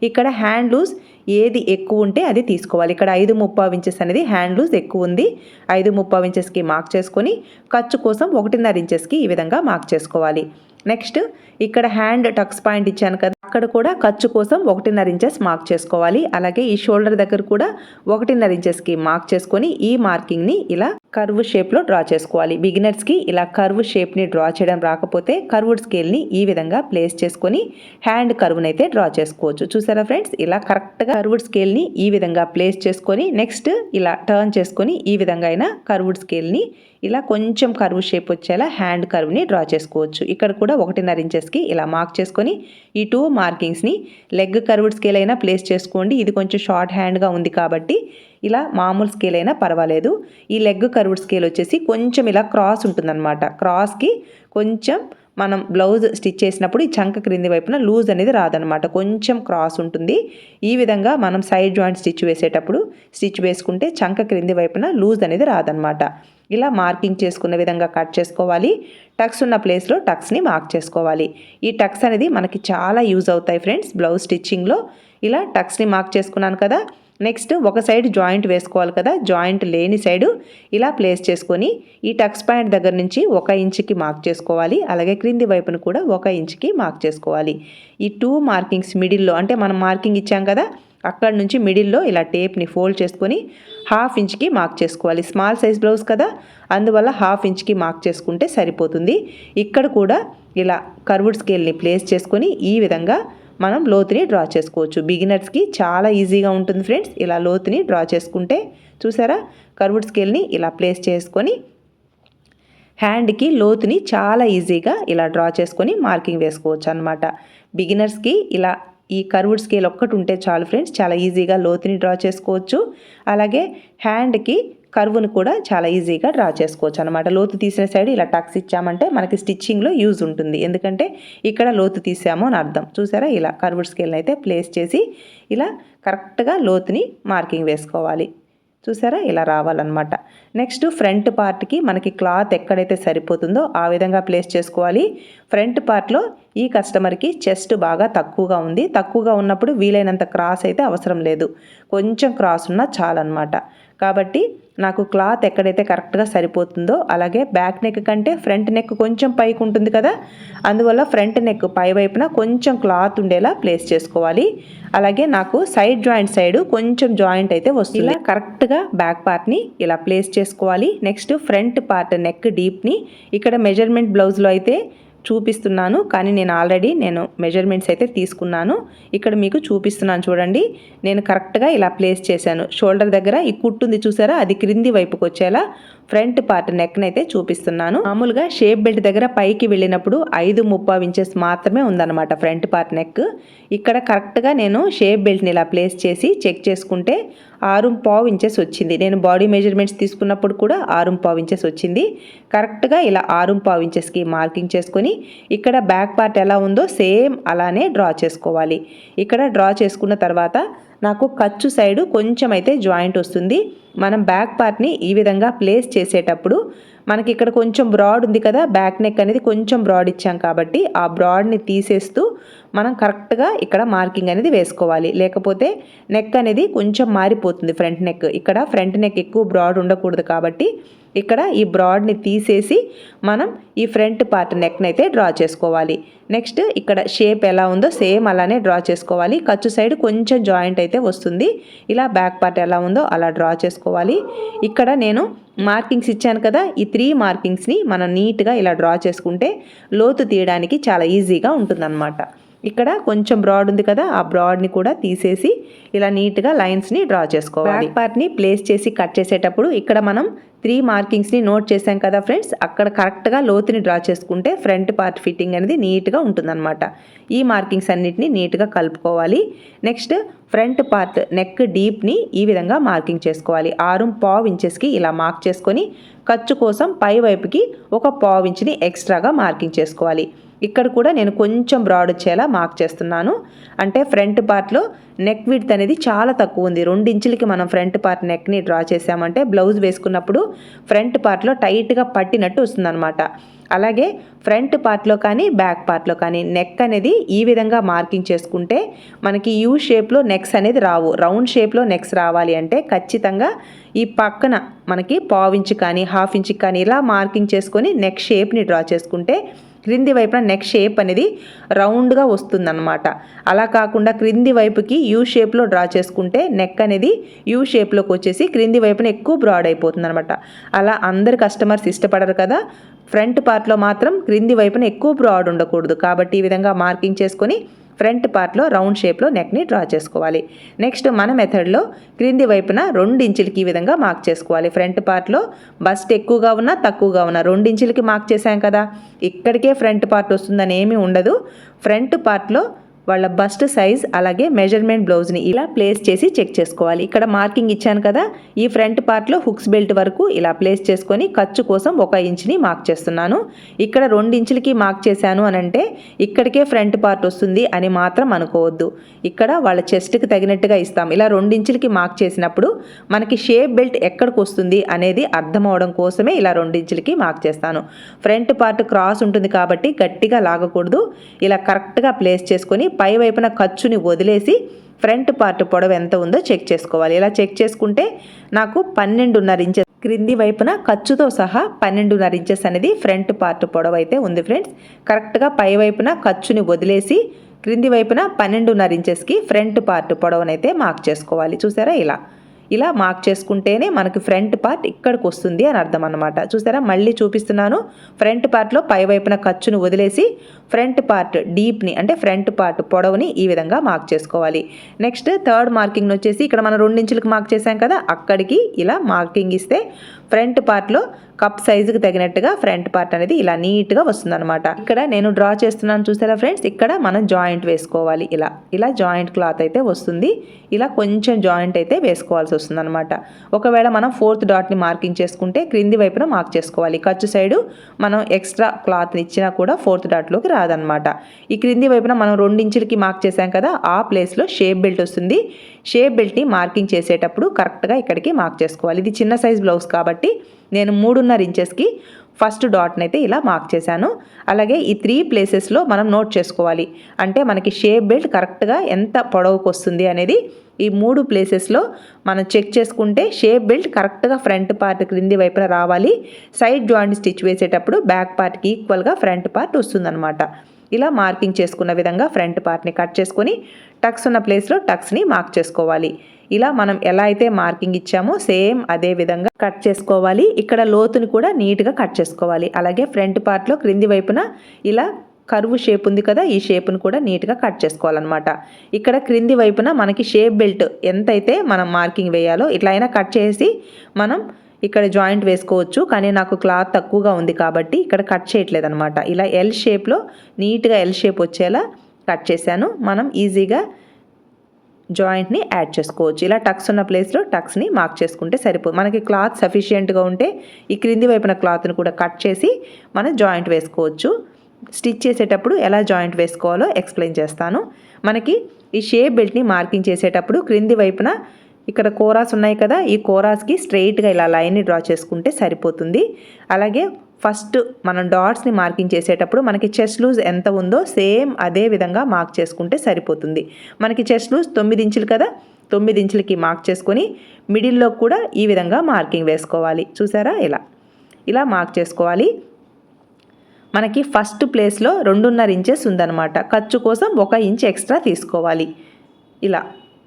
ఇక్కడ హ్యాండ్ లూజ్ ఏది ఎక్కువ ఉంటే అది తీసుకోవాలి. ఇక్కడ ఐదు ముప్పావు ఇంచెస్ అనేది హ్యాండ్ లూజ్ ఎక్కువ ఉంది. ఐదు ముప్పావు ఇంచెస్కి మార్క్ చేసుకొని ఖర్చు కోసం ఒకటిన్నర ఇంచెస్కి ఈ విధంగా మార్క్ చేసుకోవాలి. నెక్స్ట్ ఇక్కడ హ్యాండ్ టక్స్ పాయింట్ ఇచ్చాను కదా అక్కడ కూడా ఖర్చు కోసం ఒకటిన్నర ఇంచెస్ మార్క్ చేసుకోవాలి. అలాగే ఈ షోల్డర్ దగ్గర కూడా ఒకటిన్నర ఇంచెస్కి మార్క్ చేసుకొని ఈ మార్కింగ్ని ఇలా కర్వ్ షేప్లో డ్రా చేసుకోవాలి. బిగినర్స్కి ఇలా కర్వ్ షేప్ని డ్రా చేయడం రాకపోతే కర్వ్డ్ స్కేల్ని ఈ విధంగా ప్లేస్ చేసుకొని హ్యాండ్ కర్వ్ని అయితే డ్రా చేసుకోవచ్చు. చూసారా ఫ్రెండ్స్? ఇలా కరెక్ట్గా కర్వ్డ్ స్కేల్ని ఈ విధంగా ప్లేస్ చేసుకొని నెక్స్ట్ ఇలా టర్న్ చేసుకొని ఈ విధంగా అయినా కర్వ్డ్ స్కేల్ని ఇలా కొంచెం కర్వ్ షేప్ వచ్చేలా హ్యాండ్ కర్వ్ని డ్రా చేసుకోవచ్చు. ఇక్కడ కూడా ఒకటిన్నర ఇంచెస్కి ఇలా మార్క్ చేసుకొని ఈ టూ మార్కింగ్స్ని లెగ్ కర్వ్డ్ స్కేల్ అయినా ప్లేస్ చేసుకోండి. ఇది కొంచెం షార్ట్ హ్యాండ్గా ఉంది కాబట్టి ఇలా మామూలు స్కేల్ అయినా పర్వాలేదు. ఈ లెగ్ కర్వ్డ్ స్కేల్ వచ్చేసి కొంచెం ఇలా క్రాస్ ఉంటుందన్నమాట. క్రాస్కి కొంచెం మనం బ్లౌజ్ స్టిచ్ చేసినప్పుడు ఈ చంక క్రింది వైపున లూజ్ అనేది రాదనమాట కొంచెం క్రాస్ ఉంటుంది. ఈ విధంగా మనం సైడ్ జాయింట్ స్టిచ్ వేసేటప్పుడు స్టిచ్ వేసుకుంటే చంక క్రింది వైపున లూజ్ అనేది రాదనమాట ఇలా మార్కింగ్ చేసుకున్న విధంగా కట్ చేసుకోవాలి. టక్స్ ఉన్న ప్లేస్లో టక్స్ని మార్క్ చేసుకోవాలి. ఈ టక్స్ అనేది మనకి చాలా యూజ్ అవుతాయి ఫ్రెండ్స్ బ్లౌజ్ స్టిచ్చింగ్లో. ఇలా టక్స్ని మార్క్ చేసుకున్నాను కదా నెక్స్ట్ ఒక సైడ్ జాయింట్ వేసుకోవాలి కదా జాయింట్ లేని సైడు ఇలా ప్లేస్ చేసుకొని ఈ టక్స్ పాయింట్ దగ్గర నుంచి ఒక ఇంచుకి మార్క్ చేసుకోవాలి. అలాగే క్రింది వైపును కూడా ఒక ఇంచుకి మార్క్ చేసుకోవాలి. ఈ టూ మార్కింగ్స్ మిడిల్లో అంటే మనం మార్కింగ్ ఇచ్చాం కదా అక్కడ నుంచి మిడిల్లో ఇలా టేప్ని ఫోల్డ్ చేసుకొని హాఫ్ ఇంచ్కి మార్క్ చేసుకోవాలి. స్మాల్ సైజ్ బ్లౌజ్ కదా అందువల్ల హాఫ్ ఇంచ్కి మార్క్ చేసుకుంటే సరిపోతుంది. ఇక్కడ కూడా ఇలా కర్వుడ్ స్కేల్ని ప్లేస్ చేసుకొని ఈ విధంగా మనం లోతుని డ్రా చేసుకోవచ్చు. బిగినర్స్కి చాలా ఈజీగా ఉంటుంది ఫ్రెండ్స్. ఇలా లోతుని డ్రా చేసుకుంటే చూసారా? కర్వుడ్ స్కేల్ని ఇలా ప్లేస్ చేసుకొని హ్యాండ్కి లోతుని చాలా ఈజీగా ఇలా డ్రా చేసుకొని మార్కింగ్ వేసుకోవచ్చు అనమాట బిగినర్స్కి ఇలా ఈ కర్వుడ్ స్కేల్ ఒక్కటి ఉంటే చాలు ఫ్రెండ్స్. చాలా ఈజీగా లోతుని డ్రా చేసుకోవచ్చు. అలాగే హ్యాండ్కి కర్వ్ను కూడా చాలా ఈజీగా డ్రా చేసుకోవచ్చు అనమాట లోతు తీసిన సైడ్ ఇలా టక్స్ ఇచ్చామంటే మనకి స్టిచ్చింగ్లో యూజ్ ఉంటుంది. ఎందుకంటే ఇక్కడ లోతు తీసాము అని అర్థం. చూసారా? ఇలా కర్వ్డ్ స్కేల్ని అయితే ప్లేస్ చేసి ఇలా కరెక్ట్గా లోతుని మార్కింగ్ వేసుకోవాలి. చూసారా? ఇలా రావాలన్నమాట. నెక్స్ట్ ఫ్రంట్ పార్ట్కి మనకి క్లాత్ ఎక్కడైతే సరిపోతుందో ఆ విధంగా ప్లేస్ చేసుకోవాలి. ఫ్రంట్ పార్ట్లో ఈ కస్టమర్కి చెస్ట్ బాగా తక్కువగా ఉంది. తక్కువగా ఉన్నప్పుడు వీలైనంత క్రాస్ అయితే అవసరం లేదు. కొంచెం క్రాస్ ఉన్నా చాలన్నమాట. కాబట్టి నాకు క్లాత్ ఎక్కడైతే కరెక్ట్గా సరిపోతుందో అలాగే బ్యాక్ నెక్ కంటే ఫ్రంట్ నెక్ కొంచెం పైకి ఉంటుంది కదా అందువల్ల ఫ్రంట్ నెక్ పై వైపున కొంచెం క్లాత్ ఉండేలా ప్లేస్ చేసుకోవాలి. అలాగే నాకు సైడ్ జాయింట్ సైడ్ కొంచెం జాయింట్ అయితే వస్తుంది. ఇలా కరెక్ట్గా బ్యాక్ పార్ట్ని ఇలా ప్లేస్ చేసుకోవాలి. నెక్స్ట్ ఫ్రంట్ పార్ట్ నెక్ డీప్ని. ఇక్కడ మెజర్మెంట్ బ్లౌజ్లో అయితే చూపిస్తున్నాను కానీ నేను ఆల్రెడీ నేను మెజర్మెంట్స్ అయితే తీసుకున్నాను. ఇక్కడ మీకు చూపిస్తున్నాను చూడండి. నేను కరెక్ట్గా ఇలా ప్లేస్ చేశాను. షోల్డర్ దగ్గర ఈ కుట్టుంది చూసారా? అది క్రింది వైపుకి వచ్చేలా ఫ్రంట్ పార్ట్ నెక్ని అయితే చూపిస్తున్నాను. మామూలుగా షేప్ బెల్ట్ దగ్గర పైకి వెళ్ళినప్పుడు ఐదు ముప్పై ఇంచెస్ మాత్రమే ఉందన్నమాట ఫ్రంట్ పార్ట్ నెక్. ఇక్కడ కరెక్ట్గా నేను షేప్ బెల్ట్ని ఇలా ప్లేస్ చేసి చెక్ చేసుకుంటే ఆరు పావు ఇంచెస్ వచ్చింది. నేను బాడీ మెజర్మెంట్స్ తీసుకున్నప్పుడు కూడా ఆరు పావు ఇంచెస్ వచ్చింది. కరెక్ట్గా ఇలా ఆరు పావు ఇంచెస్కి మార్కింగ్ చేసుకొని ఇక్కడ బ్యాక్ పార్ట్ ఎలా ఉందో సేమ్ అలానే డ్రా చేసుకోవాలి. ఇక్కడ డ్రా చేసుకున్న తర్వాత నాకు ఖర్చు సైడు కొంచెం అయితే జాయింట్ వస్తుంది. మనం బ్యాక్ పార్ట్ని ఈ విధంగా ప్లేస్ చేసేటప్పుడు మనకి ఇక్కడ కొంచెం బ్రాడ్ ఉంది కదా బ్యాక్ నెక్ అనేది కొంచెం బ్రాడ్ ఇచ్చాం కాబట్టి ఆ బ్రాడ్ని తీసేస్తూ మనం కరెక్ట్గా ఇక్కడ మార్కింగ్ అనేది వేసుకోవాలి. లేకపోతే నెక్ అనేది కొంచెం మారిపోతుంది ఫ్రంట్ నెక్. ఇక్కడ ఫ్రంట్ నెక్ ఎక్కువ బ్రాడ్ ఉండకూడదు కాబట్టి ఇక్కడ ఈ బ్రాడ్ని తీసేసి మనం ఈ ఫ్రంట్ పార్ట్ నెక్ని అయితే డ్రా చేసుకోవాలి. నెక్స్ట్ ఇక్కడ షేప్ ఎలా ఉందో సేమ్ అలానే డ్రా చేసుకోవాలి. ఖర్చు సైడ్ కొంచెం జాయింట్ అయితే వస్తుంది. ఇలా బ్యాక్ పార్ట్ ఎలా ఉందో అలా డ్రా చేసుకోవాలి. ఇక్కడ నేను మార్కింగ్స్ ఇచ్చాను కదా ఈ త్రీ మార్కింగ్స్ని మనం నీట్గా ఇలా డ్రా చేసుకుంటే లోతు తీయడానికి చాలా ఈజీగా ఉంటుందన్నమాట. ఇక్కడ కొంచెం బ్రాడ్ ఉంది కదా ఆ బ్రాడ్ని కూడా తీసేసి ఇలా నీట్గా లైన్స్ని డ్రా చేసుకోవాలి. బ్యాక్ పార్ట్ని ప్లేస్ చేసి కట్ చేసేటప్పుడు ఇక్కడ మనం త్రీ మార్కింగ్స్ని నోట్ చేసాం కదా ఫ్రెండ్స్ అక్కడ కరెక్ట్గా లోతుని డ్రా చేసుకుంటే ఫ్రంట్ పార్ట్ ఫిట్టింగ్ అనేది నీట్గా ఉంటుందన్నమాట. ఈ మార్కింగ్స్ అన్నిటిని నీట్గా కలుపుకోవాలి. నెక్స్ట్ ఫ్రంట్ పార్ట్ నెక్ డీప్ని ఈ విధంగా మార్కింగ్ చేసుకోవాలి. ఆరు పావు ఇంచెస్కి ఇలా మార్క్ చేసుకొని ఖర్చు కోసం పై వైపుకి ఒక పావు ఇంచుని ఎక్స్ట్రాగా మార్కింగ్ చేసుకోవాలి. ఇక్కడ కూడా నేను కొంచెం బ్రాడ్ వచ్చేలా మార్క్ చేస్తున్నాను. అంటే ఫ్రంట్ పార్ట్లో నెక్ విడ్త్ అనేది చాలా తక్కువ ఉంది. రెండు ఇంచులకి మనం ఫ్రంట్ పార్ట్ నెక్ని డ్రా చేసామంటే బ్లౌజ్ వేసుకున్నప్పుడు ఫ్రంట్ పార్ట్లో టైట్గా పట్టినట్టు వస్తుందన్నమాట. అలాగే ఫ్రంట్ పార్ట్లో కానీ బ్యాక్ పార్ట్లో కానీ నెక్ అనేది ఈ విధంగా మార్కింగ్ చేసుకుంటే మనకి యూ షేప్లో నెక్స్ అనేది రావు. రౌండ్ షేప్లో నెక్స్ రావాలి అంటే ఖచ్చితంగా ఈ పక్కన మనకి పావు ఇంచ్ కానీ హాఫ్ ఇంచ్ కానీ ఇలా మార్కింగ్ చేసుకొని నెక్ షేప్ని డ్రా చేసుకుంటే క్రింది వైపున నెక్ షేప్ అనేది రౌండ్గా వస్తుందన్నమాట. అలా కాకుండా క్రింది వైపుకి యూ షేప్లో డ్రా చేసుకుంటే నెక్ అనేది యూ షేప్లోకి వచ్చేసి క్రింది వైపున ఎక్కువ బ్రాడ్ అయిపోతుంది అనమాట అలా అందరు కస్టమర్స్ ఇష్టపడరు కదా. ఫ్రంట్ పార్ట్లో మాత్రం క్రింది వైపున ఎక్కువ బ్రాడ్ ఉండకూడదు. కాబట్టి ఈ విధంగా మార్కింగ్ చేసుకొని ఫ్రంట్ పార్ట్లో రౌండ్ షేప్లో నెక్ని డ్రా చేసుకోవాలి. నెక్స్ట్ మన మెథడ్లో క్రింది వైపున రెండు ఇంచులకి ఈ విధంగా మార్క్ చేసుకోవాలి. ఫ్రంట్ పార్ట్లో బస్ట్ ఎక్కువగా ఉన్నా తక్కువగా ఉన్నా రెండు ఇంచులకి మార్క్ చేశాం కదా. ఇక్కడికే ఫ్రంట్ పార్ట్ వస్తుందని ఏమీ ఉండదు. ఫ్రంట్ పార్ట్లో వాళ్ళ బస్ట్ సైజ్ అలాగే మెజర్మెంట్ బ్లౌజ్ని ఇలా ప్లేస్ చేసి చెక్ చేసుకోవాలి. ఇక్కడ మార్కింగ్ ఇచ్చాను కదా ఈ ఫ్రంట్ పార్ట్లో హుక్స్ బెల్ట్ వరకు ఇలా ప్లేస్ చేసుకొని ఖర్చు కోసం ఒక ఇంచుని మార్క్ చేస్తున్నాను. ఇక్కడ రెండు ఇంచులకి మార్క్ చేశాను అని అంటే ఇక్కడికే ఫ్రంట్ పార్ట్ వస్తుంది అని మాత్రం అనుకోవద్దు. ఇక్కడ వాళ్ళ చెస్ట్కి తగినట్టుగా ఇస్తాం. ఇలా రెండించులకి మార్క్ చేసినప్పుడు మనకి షేప్ బెల్ట్ ఎక్కడికి వస్తుంది అనేది అర్థం అవడం కోసమే ఇలా రెండించులకి మార్క్ చేస్తాను. ఫ్రంట్ పార్ట్ క్రాస్ ఉంటుంది కాబట్టి గట్టిగా లాగకూడదు. ఇలా కరెక్ట్గా ప్లేస్ చేసుకొని పై వైపున ఖర్చుని వదిలేసి ఫ్రంట్ పార్ట్ పొడవు ఎంత ఉందో చెక్ చేసుకోవాలి. ఇలా చెక్ చేసుకుంటే నాకు పన్నెండున్నర ఇంచెస్ క్రింది వైపున ఖర్చుతో సహా పన్నెండున్నర ఇంచెస్ అనేది ఫ్రంట్ పార్ట్ పొడవు అయితే ఉంది ఫ్రెండ్స్. కరెక్ట్గా పై వైపున ఖర్చుని వదిలేసి క్రింది వైపున పన్నెండున్నర ఇంచెస్కి ఫ్రంట్ పార్ట్ పొడవునైతే మార్క్ చేసుకోవాలి. చూసారా ఇలా? ఇలా మార్క్ చేసుకుంటేనే మనకి ఫ్రంట్ పార్ట్ ఇక్కడికి వస్తుంది అని అర్థం అనమాట చూసారా? మళ్ళీ చూపిస్తున్నాను. ఫ్రంట్ పార్ట్లో పై వైపున ఖర్చును వదిలేసి ఫ్రంట్ పార్ట్ డీప్ని అంటే ఫ్రంట్ పార్ట్ పొడవుని ఈ విధంగా మార్క్ చేసుకోవాలి. నెక్స్ట్ థర్డ్ మార్కింగ్ వచ్చేసి ఇక్కడ మనం రెండించులకు మార్క్ చేసాం కదా? అక్కడికి ఇలా మార్కింగ్ ఇస్తే ఫ్రంట్ పార్ట్లో కప్ సైజుకి తగినట్టుగా ఫ్రంట్ పార్ట్ అనేది ఇలా నీట్గా వస్తుందన్నమాట. ఇక్కడ నేను డ్రా చేస్తున్నాను చూసారా ఫ్రెండ్స్? ఇక్కడ మనం జాయింట్ వేసుకోవాలి. ఇలా ఇలా జాయింట్ క్లాత్ అయితే వస్తుంది. ఇలా కొంచెం జాయింట్ అయితే వేసుకోవాల్సి వస్తుంది అనమాట ఒకవేళ మనం ఫోర్త్ డాట్ని మార్కింగ్ చేసుకుంటే క్రింది వైపున మార్క్ చేసుకోవాలి. ఖర్చు సైడు మనం ఎక్స్ట్రా క్లాత్ని ఇచ్చినా కూడా ఫోర్త్ డాట్లోకి రాదనమాట ఈ క్రింది వైపున మనం రెండించులకి మార్క్ చేసాం కదా ఆ ప్లేస్లో షేప్ బెల్ట్ వస్తుంది. షేప్ బెల్ట్ని మార్కింగ్ చేసేటప్పుడు కరెక్ట్గా ఇక్కడికి మార్క్ చేసుకోవాలి. ఇది చిన్న సైజ్ బ్లౌజ్ కాబట్టి కాబట్టి నేను మూడున్నర ఇంచెస్కి ఫస్ట్ డాట్ని అయితే ఇలా మార్క్ చేశాను. అలాగే ఈ త్రీ ప్లేసెస్లో మనం నోట్ చేసుకోవాలి. అంటే మనకి షేప్ బెల్ట్ కరెక్ట్గా ఎంత పొడవుకు వస్తుంది అనేది ఈ మూడు ప్లేసెస్లో మనం చెక్ చేసుకుంటే షేప్ బెల్ట్ కరెక్ట్గా ఫ్రంట్ పార్ట్ క్రింది వైపున రావాలి. సైడ్ జాయింట్ స్టిచ్ వేసేటప్పుడు బ్యాక్ పార్ట్కి ఈక్వల్గా ఫ్రంట్ పార్ట్ వస్తుందన్నమాట. ఇలా మార్కింగ్ చేసుకున్న విధంగా ఫ్రంట్ పార్ట్ని కట్ చేసుకొని టక్స్ ఉన్న ప్లేస్లో టక్స్ని మార్క్ చేసుకోవాలి. ఇలా మనం ఎలా అయితే మార్కింగ్ ఇచ్చామో సేమ్ అదే విధంగా కట్ చేసుకోవాలి. ఇక్కడ లోతుని కూడా నీట్గా కట్ చేసుకోవాలి. అలాగే ఫ్రంట్ పార్ట్లో క్రింది వైపున ఇలా కరువు షేప్ ఉంది కదా ఈ షేప్ను కూడా నీట్గా కట్ చేసుకోవాలన్నమాట. ఇక్కడ క్రింది వైపున మనకి షేప్ బెల్ట్ ఎంతైతే మనం మార్కింగ్ వేయాలో ఇట్లా అయినా కట్ చేసి మనం ఇక్కడ జాయింట్ వేసుకోవచ్చు. కానీ నాకు క్లాత్ తక్కువగా ఉంది కాబట్టి ఇక్కడ కట్ చేయట్లేదు అనమాట ఇలా ఎల్ షేప్లో నీట్గా ఎల్ షేప్ వచ్చేలా కట్ చేశాను. మనం ఈజీగా జాయింట్ని యాడ్ చేసుకోవచ్చు. ఇలా టక్స్ ఉన్న ప్లేస్లో టక్స్ని మార్క్ చేసుకుంటే సరిపోదు. మనకి క్లాత్ సఫిషియెంట్గా ఉంటే ఈ క్రింది వైపున క్లాత్ని కూడా కట్ చేసి మనం జాయింట్ వేసుకోవచ్చు. స్టిచ్ చేసేటప్పుడు ఎలా జాయింట్ వేసుకోవాలో ఎక్స్ప్లెయిన్ చేస్తాను. మనకి ఈ షేప్ బెల్ట్ని మార్కింగ్ చేసేటప్పుడు క్రింది వైపున ఇక్కడ కోరాస్ ఉన్నాయి కదా ఈ కోరాస్కి స్ట్రెయిట్గా ఇలా లైన్ని డ్రా చేసుకుంటే సరిపోతుంది. అలాగే ఫస్ట్ మనం డాట్స్ని మార్కింగ్ చేసేటప్పుడు మనకి చెస్ట్ లూజ్ ఎంత ఉందో సేమ్ అదే విధంగా మార్క్ చేసుకుంటే సరిపోతుంది. మనకి చెస్ట్ లూజ్ తొమ్మిది ఇంచులు కదా తొమ్మిది ఇంచులకి మార్క్ చేసుకొని మిడిల్లో కూడా ఈ విధంగా మార్కింగ్ వేసుకోవాలి. చూసారా? ఇలా. ఇలా మార్క్ చేసుకోవాలి. మనకి ఫస్ట్ ప్లేస్లో రెండున్నర ఇంచెస్ ఉందన్నమాట. ఖర్చు కోసం ఒక ఇంచ్ ఎక్స్ట్రా తీసుకోవాలి. ఇలా.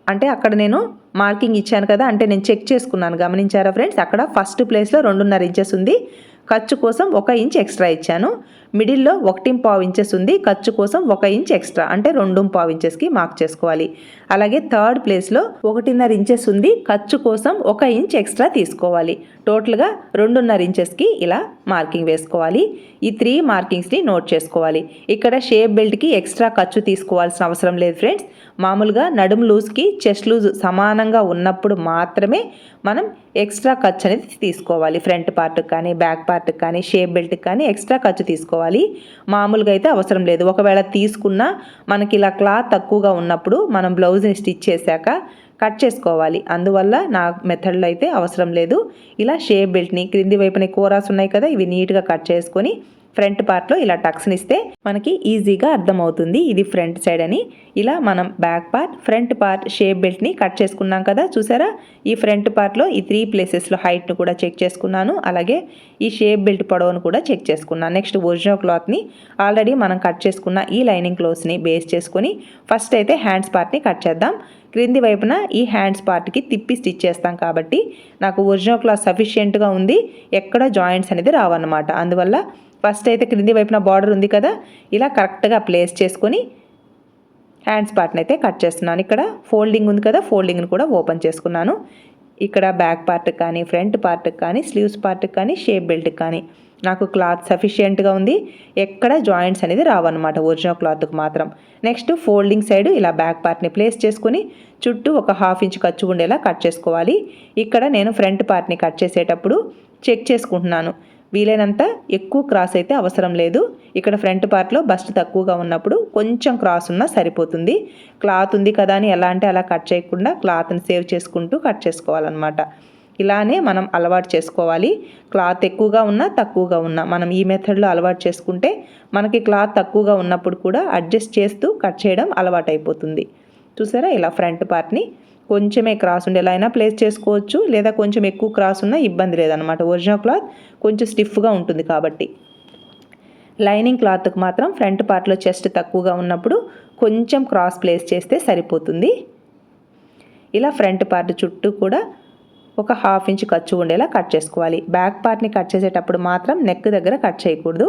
అంటే అక్కడ నేను మార్కింగ్ ఇచ్చాను కదా అంటే నేను చెక్ చేసుకున్నాను. గమనించారా ఫ్రెండ్స్? అక్కడ ఫస్ట్ ప్లేస్లో రెండున్నర ఇంచెస్ ఉంది. ఖర్చు కోసం ఒక ఇంచ్ ఎక్స్ట్రా ఇచ్చాను. మిడిల్లో ఒకటి పావు ఇంచెస్ ఉంది. ఖర్చు కోసం ఒక ఇంచ్ ఎక్స్ట్రా అంటే రెండు పావు ఇంచెస్కి మార్క్ చేసుకోవాలి. అలాగే థర్డ్ ప్లేస్లో ఒకటిన్నర ఇంచెస్ ఉంది. ఖర్చు కోసం ఒక ఇంచ్ ఎక్స్ట్రా తీసుకోవాలి. టోటల్గా రెండున్నర ఇంచెస్కి ఇలా మార్కింగ్ వేసుకోవాలి. ఈ త్రీ మార్కింగ్స్ని నోట్ చేసుకోవాలి. ఇక్కడ షేప్ బెల్ట్కి ఎక్స్ట్రా ఖర్చు తీసుకోవాల్సిన అవసరం లేదు ఫ్రెండ్స్. మామూలుగా నడుము లూజ్కి చెస్ట్ లూజ్ సమానంగా ఉన్నప్పుడు మాత్రమే మనం ఎక్స్ట్రా ఖర్చు అనేది తీసుకోవాలి. ఫ్రంట్ పార్ట్కి కానీ బ్యాక్ పార్ట్కి కానీ షేప్ బెల్ట్కి కానీ ఎక్స్ట్రా ఖర్చు తీసుకోవాలి. మామూలుగా అయితే అవసరం లేదు. ఒకవేళ తీసుకున్నా మనకి ఇలా క్లాత్ తక్కువగా ఉన్నప్పుడు మనం బ్లౌజ్ని స్టిచ్ చేశాక కట్ చేసుకోవాలి. అందువల్ల నా మెథడ్లో అయితే అవసరం లేదు. ఇలా షేప్ బెల్ట్ని క్రింది వైపున కూరాస్ ఉన్నాయి కదా ఇవి నీట్గా కట్ చేసుకొని ఫ్రంట్ పార్ట్లో ఇలా టక్స్ని ఇస్తే మనకి ఈజీగా అర్థమవుతుంది. ఇది ఫ్రంట్ సైడ్ అని. ఇలా మనం back part front part shape బెల్ట్ని cut చేసుకున్నాం కదా. చూసారా? ఈ ఫ్రంట్ పార్ట్లో ఈ త్రీ ప్లేసెస్లో హైట్ను కూడా చెక్ చేసుకున్నాను. అలాగే ఈ షేప్ బెల్ట్ పొడవును కూడా చెక్ చేసుకున్నాను. నెక్స్ట్ ఒరిజినల్ క్లాత్ని ఆల్రెడీ మనం కట్ చేసుకున్న ఈ లైనింగ్ క్లోత్స్ని బేస్ చేసుకుని ఫస్ట్ అయితే హ్యాండ్స్ పార్ట్ని కట్ చేద్దాం. క్రింది వైపున ఈ హ్యాండ్స్ పార్ట్కి తిప్పి స్టిచ్ చేస్తాం కాబట్టి నాకు ఒరిజినల్ క్లాత్ సఫిషియెంట్గా ఉంది. ఎక్కడ జాయింట్స్ అనేది రావన్నమాట. అందువల్ల ఫస్ట్ అయితే క్రింది వైపున బార్డర్ ఉంది కదా ఇలా కరెక్ట్గా ప్లేస్ చేసుకొని హ్యాండ్స్ పార్ట్ని అయితే కట్ చేస్తున్నాను. ఇక్కడ ఫోల్డింగ్ ఉంది కదా ఫోల్డింగ్ని కూడా ఓపెన్ చేసుకున్నాను. ఇక్కడ బ్యాక్ పార్ట్కి కానీ ఫ్రంట్ పార్ట్కి కానీ స్లీవ్స్ పార్ట్కి కానీ షేప్ బెల్ట్కి కానీ. నాకు క్లాత్ సఫిషియెంట్గా ఉంది. ఎక్కడ జాయింట్స్ అనేది రావన్నమాట ఒరిజినల్ క్లాత్కి మాత్రం. నెక్స్ట్ ఫోల్డింగ్ సైడ్ ఇలా బ్యాక్ పార్ట్ని ప్లేస్ చేసుకుని చుట్టూ ఒక హాఫ్ ఇంచ్ ఖర్చు ఉండేలా కట్ చేసుకోవాలి. ఇక్కడ నేను ఫ్రంట్ పార్ట్ని కట్ చేసేటప్పుడు చెక్ చేసుకుంటున్నాను. వీలైనంత ఎక్కువ క్రాస్ అయితే అవసరం లేదు. ఇక్కడ ఫ్రంట్ పార్ట్లో బస్ట్ తక్కువగా ఉన్నప్పుడు కొంచెం క్రాస్ ఉన్నా సరిపోతుంది. క్లాత్ ఉంది కదా అని ఎలా అంటే అలా కట్ చేయకుండా క్లాత్ని సేవ్ చేసుకుంటూ కట్ చేసుకోవాలన్నమాట. ఇలానే మనం అలవాటు చేసుకోవాలి. క్లాత్ ఎక్కువగా ఉన్నా తక్కువగా ఉన్నా మనం ఈ మెథడ్లో అలవాటు చేసుకుంటే మనకి క్లాత్ తక్కువగా ఉన్నప్పుడు కూడా అడ్జస్ట్ చేస్తూ కట్ చేయడం అలవాటైపోతుంది. చూసారా ఇలా ఫ్రంట్ పార్ట్ని కొంచెమే క్రాస్ ఉండేలా అయినా ప్లేస్ చేసుకోవచ్చు. లేదా కొంచెం ఎక్కువ క్రాస్ ఉన్నా ఇబ్బంది లేదనమాట ఒరిజినల్ క్లాత్ కొంచెం స్టిఫ్గా ఉంటుంది కాబట్టి. లైనింగ్ క్లాత్కి మాత్రం ఫ్రంట్ పార్ట్లో చెస్ట్ తక్కువగా ఉన్నప్పుడు కొంచెం క్రాస్ ప్లేస్ చేస్తే సరిపోతుంది. ఇలా ఫ్రంట్ పార్ట్ చుట్టూ కూడా ఒక హాఫ్ ఇంచ్ ఖర్చు ఉండేలా కట్ చేసుకోవాలి. బ్యాక్ పార్ట్ని కట్ చేసేటప్పుడు మాత్రం నెక్ దగ్గర కట్ చేయకూడదు.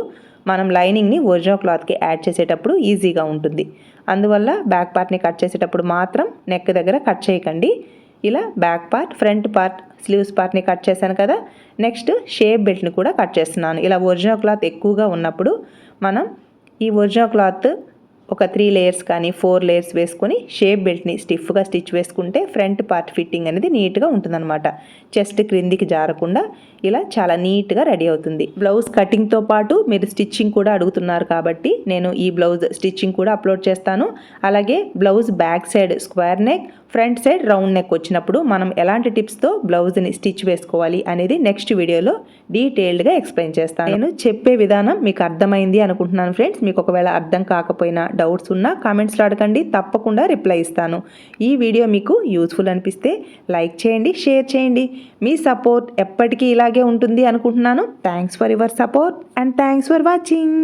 మనం లైనింగ్ని ఒరిజినల్ క్లాత్కి యాడ్ చేసేటప్పుడు ఈజీగా ఉంటుంది. అందువల్ల బ్యాక్ పార్ట్ని కట్ చేసేటప్పుడు మాత్రం నెక్ దగ్గర కట్ చేయకండి. ఇలా back part front part sleeves పార్ట్ని కట్ చేశాను కదా. నెక్స్ట్ షేప్ బెల్ట్ని కూడా కట్ చేస్తున్నాను. ఇలా ఒరిజినల్ క్లాత్ ఎక్కువగా ఉన్నప్పుడు మనం ఈ ఒరిజినల్ క్లాత్ ఒక త్రీ లేయర్స్ కానీ ఫోర్ లేయర్స్ వేసుకొని షేప్ బెల్ట్ని స్టిఫ్గా స్టిచ్ వేసుకుంటే ఫ్రంట్ పార్ట్ ఫిట్టింగ్ అనేది నీట్గా ఉంటుందన్నమాట. చెస్ట్ క్రిందికి జారకుండా ఇలా చాలా నీట్గా రెడీ అవుతుంది. బ్లౌజ్ కటింగ్తో పాటు మీరు స్టిచ్చింగ్ కూడా అడుగుతున్నారు కాబట్టి నేను ఈ బ్లౌజ్ స్టిచ్చింగ్ కూడా అప్లోడ్ చేస్తాను. అలాగే blouse back side square neck front side round neck వచ్చినప్పుడు మనం ఎలాంటి టిప్స్తో బ్లౌజ్ని స్టిచ్ వేసుకోవాలి అనేది నెక్స్ట్ వీడియోలో డీటెయిల్డ్గా ఎక్స్ప్లెయిన్ చేస్తాను. నేను చెప్పే విధానం మీకు అర్థమైంది అనుకుంటున్నాను ఫ్రెండ్స్. మీకు ఒకవేళ అర్థం కాకపోయినా డౌట్స్ ఉన్నా కామెంట్స్లో అడగండి. తప్పకుండా రిప్లై ఇస్తాను. ఈ వీడియో మీకు యూస్ఫుల్ అనిపిస్తే లైక్ చేయండి షేర్ చేయండి. మీ సపోర్ట్ ఎప్పటికీ ఇలాగే ఉంటుంది అనుకుంటున్నాను. Thanks for your support and thanks for watching.